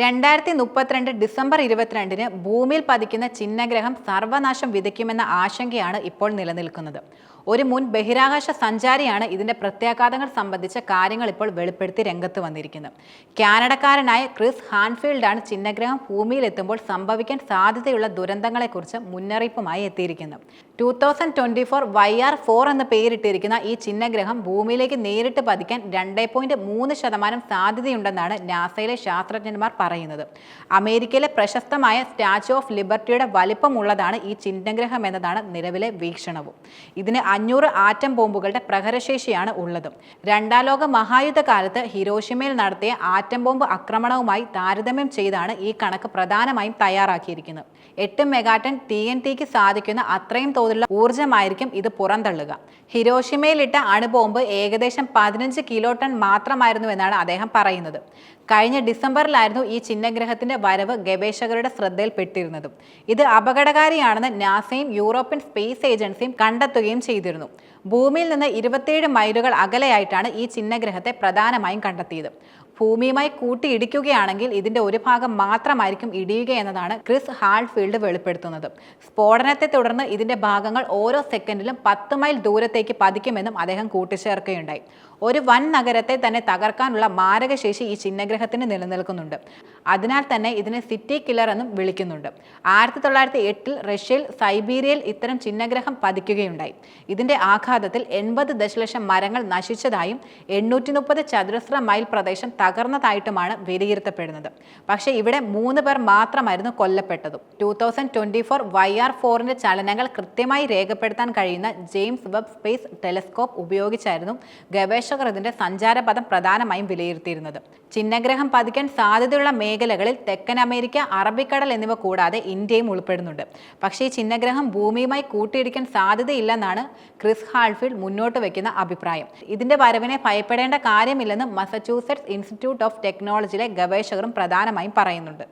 രണ്ടായിരത്തി മുപ്പത്തിരണ്ട് ഡിസംബർ ഇരുപത്തിരണ്ടിന് ഭൂമിയിൽ പതിക്കുന്ന ചിഹ്നഗ്രഹം സർവനാശം വിതയ്ക്കുമെന്ന ആശങ്കയാണ് ഇപ്പോൾ നിലനിൽക്കുന്നത്. ഒരു മുൻ ബഹിരാകാശ സഞ്ചാരിയാണ് ഇതിന്റെ പ്രത്യാഘാതങ്ങൾ സംബന്ധിച്ച കാര്യങ്ങൾ ഇപ്പോൾ വെളിപ്പെടുത്തി രംഗത്ത് വന്നിരിക്കുന്നത് കാനഡക്കാരനായ ക്രിസ് ഹാൻഫീൽഡാണ് ചിഹ്നഗ്രഹം ഭൂമിയിൽ എത്തുമ്പോൾ സംഭവിക്കാൻ സാധ്യതയുള്ള ദുരന്തങ്ങളെക്കുറിച്ച് മുന്നറിയിപ്പുമായി എത്തിയിരിക്കുന്നത് two thousand twenty four Y R four എന്ന് പേരിട്ടിരിക്കുന്ന ഈ ചിഹ്നഗ്രഹം ഭൂമിയിലേക്ക് നേരിട്ട് പതിക്കാൻ രണ്ടേ പോയിന്റ് മൂന്ന് ശതമാനം സാധ്യതയുണ്ടെന്നാണ് നാസയിലെ ശാസ്ത്രജ്ഞന്മാർ പറയുന്നത്. അമേരിക്കയിലെ പ്രശസ്തമായ സ്റ്റാച്യു ഓഫ് ലിബർട്ടിയുടെ വലിപ്പമുള്ളതാണ് ഈ ചിഹ്നഗ്രഹം എന്നതാണ് നിലവിലെ വീക്ഷണവും. ഇതിന് അഞ്ഞൂറ് ആറ്റം ബോംബുകളുടെ പ്രഹരശേഷിയാണ് ഉള്ളത്. രണ്ടാം ലോക മഹായുദ്ധ കാലത്ത് ഹിരോഷിമയിൽ നടത്തിയ ആറ്റം ബോംബ് ആക്രമണവുമായി താരതമ്യം ചെയ്താണ് ഈ കണക്ക് പ്രധാനമായും തയ്യാറാക്കിയിരിക്കുന്നത്. എട്ട് മെഗാടൺ ടി എൻ ടിക്ക് സാധിക്കുന്ന അത്രയും തോതിലുള്ള ഊർജമായിരിക്കും ഇത് പുറന്തള്ളുക. ഹിരോഷിമയിലിട്ട അണുബോംബ് ഏകദേശം പതിനഞ്ച് കിലോ ടൺ മാത്രമായിരുന്നു എന്നാണ് അദ്ദേഹം പറയുന്നത്. കഴിഞ്ഞ ഡിസംബറിലായിരുന്നു ഈ ചിഹ്നഗ്രഹത്തിന്റെ വരവ് ഗവേഷകരുടെ ശ്രദ്ധയിൽപ്പെട്ടിരുന്നത്. ഇത് അപകടകാരിയാണെന്ന് നാസയും യൂറോപ്യൻ സ്പേസ് ഏജൻസിയും കണ്ടെത്തുകയും ചെയ്തിരുന്നു. ഭൂമിയിൽ നിന്ന് ഇരുപത്തിയേഴ് മൈലുകൾ അകലെയായിട്ടാണ് ഈ ചിഹ്നഗ്രഹത്തെ പ്രധാനമായും കണ്ടെത്തിയത്. ഭൂമിയുമായി കൂട്ടിയിടിക്കുകയാണെങ്കിൽ ഇതിന്റെ ഒരു ഭാഗം മാത്രമായിരിക്കും ഇടിയുക എന്നതാണ് ക്രിസ് ഹാൾഫീൽഡ് വെളിപ്പെടുത്തുന്നത്. സ്ഫോടനത്തെ തുടർന്ന് ഇതിന്റെ ഭാഗങ്ങൾ ഓരോ സെക്കൻഡിലും പത്ത് മൈൽ ദൂരത്തേക്ക് പതിക്കുമെന്നും അദ്ദേഹം കൂട്ടിച്ചേർക്കുകയുണ്ടായി. ഒരു വൻ നഗരത്തെ തന്നെ തകർക്കാനുള്ള മാരകശേഷി ഈ ചിഹ്നഗ്രഹത്തിന് നിലനിൽക്കുന്നുണ്ട്. അതിനാൽ തന്നെ ഇതിനെ സിറ്റി കില്ലർ എന്നും വിളിക്കുന്നുണ്ട്. ആയിരത്തി തൊള്ളായിരത്തി എട്ടിൽ റഷ്യയിൽ സൈബീരിയയിൽ ഇത്തരം ചിഹ്നഗ്രഹം പതിക്കുകയുണ്ടായി. ഇതിന്റെ ആഘാതത്തിൽ എൺപത് ദശലക്ഷം മരങ്ങൾ നശിച്ചതായും എണ്ണൂറ്റി മുപ്പത് ചതുരശ്ര മൈൽ പ്രദേശം തകർന്നതായിട്ടുമാണ് വിലയിരുത്തപ്പെടുന്നത്. പക്ഷേ ഇവിടെ മൂന്ന് പേർ മാത്രമായിരുന്നു കൊല്ലപ്പെട്ടതും. Two thousand twenty four Y R ഫോറിന്റെ ചലനങ്ങൾ കൃത്യമായി രേഖപ്പെടുത്താൻ കഴിയുന്ന ജെയിംസ് വെബ് സ്പേസ് ടെലിസ്കോപ്പ് ഉപയോഗിച്ചായിരുന്നു ഗവേഷകർ ഇതിന്റെ സഞ്ചാരപഥം പ്രധാനമായും വിലയിരുത്തിയിരുന്നത്. ചിഹ്നഗ്രഹം പതിക്കാൻ സാധ്യതയുള്ള മേഖലകളിൽ തെക്കൻ അമേരിക്ക അറബിക്കടൽ എന്നിവ കൂടാതെ ഇന്ത്യയും ഉൾപ്പെടുന്നുണ്ട്. പക്ഷേ ഈ ചിഹ്നഗ്രഹം ഭൂമിയുമായി കൂട്ടിയിടിക്കാൻ സാധ്യതയില്ലെന്നാണ് ക്രിസ് ഹാൾഫീൽഡ് മുന്നോട്ട് വയ്ക്കുന്ന അഭിപ്രായം. ഇതിന്റെ വരവിനെ ഭയപ്പെടേണ്ട കാര്യമില്ലെന്ന് മസച്യൂസെറ്റ്സ് ഇൻസ്റ്റിറ്റ്യൂട്ട് ഓഫ് ടെക്നോളജിയിലെ ഗവേഷകരും പ്രധാനമായും പറയുന്നുണ്ട്.